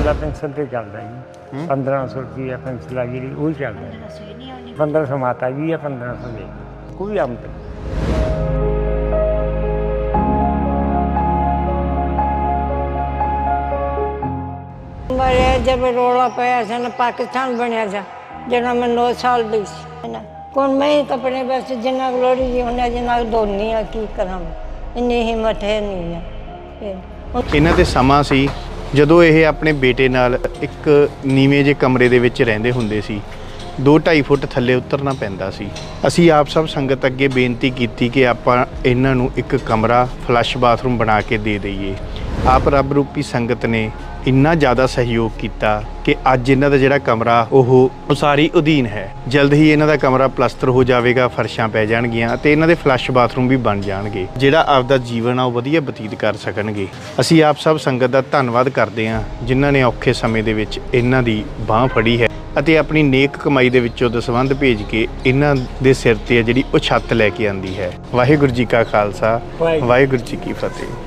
Pension ਤੇ ਚੱਲਦਾ ਜੀ। 1500 ਰੁਪਏ ਪੈਨਸ਼ਨ ਆ ਜਿਹੜੀ ਉਹ ਹੀ ਚੱਲਦਾ 1500 ਮਾਤਾ ਜੀ ਹੈ 1500 ਦੇ। ਕੋਈ ਆਮਦਨ ਨਹੀਂ। ਮਰੇ ਜਦ ਰੋਲਾ ਪਿਆ ਸੀ ਨਾ ਪਾਕਿਸਤਾਨ ਬਣਿਆ ਸੀ ਜਦੋਂ ਮੈਂ 9 ਸਾਲ ਦੀ ਸੀ। ਨਾ ਕੋਣ ਮੈਂ ਕੱਪੜੇ ਬਸ ਜਿੰਨਾ ਲੋੜੀ ਜੀ ਉਹਨਾਂ ਜਿੰਨਾ ਦੋਨੀ ਆ ਕੀ ਕਰਾਂ ਇੰਨੀ ਹਿੰਮਤ ਹੈ ਨਹੀਂ ਆ। ਇਹਨਾਂ ਤੇ ਸਮਾਂ ਸੀ ਜਦੋਂ ਇਹ ਆਪਣੇ ਬੇਟੇ ਨਾਲ ਇੱਕ ਨੀਵੇਂ ਜਿਹੇ ਕਮਰੇ ਦੇ ਵਿੱਚ ਰਹਿੰਦੇ ਹੁੰਦੇ ਸੀ 2.5 ਫੁੱਟ ਥੱਲੇ ਉਤਰਨਾ ਪੈਂਦਾ ਸੀ। ਅਸੀਂ ਆਪ ਸਭ ਸੰਗਤ ਅੱਗੇ ਬੇਨਤੀ ਕੀਤੀ ਕਿ ਆਪਾਂ ਇਹਨਾਂ ਨੂੰ ਇੱਕ ਕਮਰਾ, ਫਲੱਸ਼ ਬਾਥਰੂਮ ਬਣਾ ਕੇ ਦੇ ਦਈਏ। ਆਪ ਰੱਬ ਰੂਪੀ ਸੰਗਤ ਨੇ ਇੰਨਾ ਜ਼ਿਆਦਾ ਸਹਿਯੋਗ ਕੀਤਾ ਕਿ ਅੱਜ ਇਹਨਾਂ ਦਾ ਜਿਹੜਾ ਕਮਰਾ ਉਹ ਉਸਾਰੀ ਅਧੀਨ ਹੈ। ਜਲਦ ਹੀ ਇਹਨਾਂ ਦਾ ਕਮਰਾ ਪਲਸਤਰ ਹੋ ਜਾਵੇਗਾ ਫਰਸ਼ਾਂ ਪੈ ਜਾਣਗੀਆਂ ਤੇ ਇਹਨਾਂ ਦੇ ਫਲੱਸ਼ ਬਾਥਰੂਮ ਵੀ ਬਣ ਜਾਣਗੇ। ਜਿਹੜਾ ਆਪਦਾ ਜੀਵਨ ਆ ਉਹ ਵਧੀਆ ਬਤੀਤ ਕਰ ਸਕਣਗੇ। ਅਸੀਂ ਆਪ ਸਭ ਸੰਗਤ ਦਾ ਧੰਨਵਾਦ ਕਰਦੇ ਹਾਂ ਜਿਨ੍ਹਾਂ ਨੇ ਔਖੇ ਸਮੇਂ ਦੇ ਵਿੱਚ ਇਹਨਾਂ ਦੀ ਬਾਹ ਫੜੀ ਹੈ ਅਤੇ ਆਪਣੀ ਨੇਕ ਕਮਾਈ ਦੇ ਵਿੱਚੋਂ ਦਸਵੰਧ ਭੇਜ ਕੇ ਇਹਨਾਂ ਦੇ ਸਿਰ ਤੇ ਜਿਹੜੀ ਉਹ ਛੱਤ ਲੈ ਕੇ ਆਂਦੀ ਹੈ। ਵਾਹਿਗੁਰੂ ਜੀ ਕਾ ਖਾਲਸਾ। ਵਾਹਿਗੁਰੂ ਜੀ ਕੀ ਫਤਿਹ।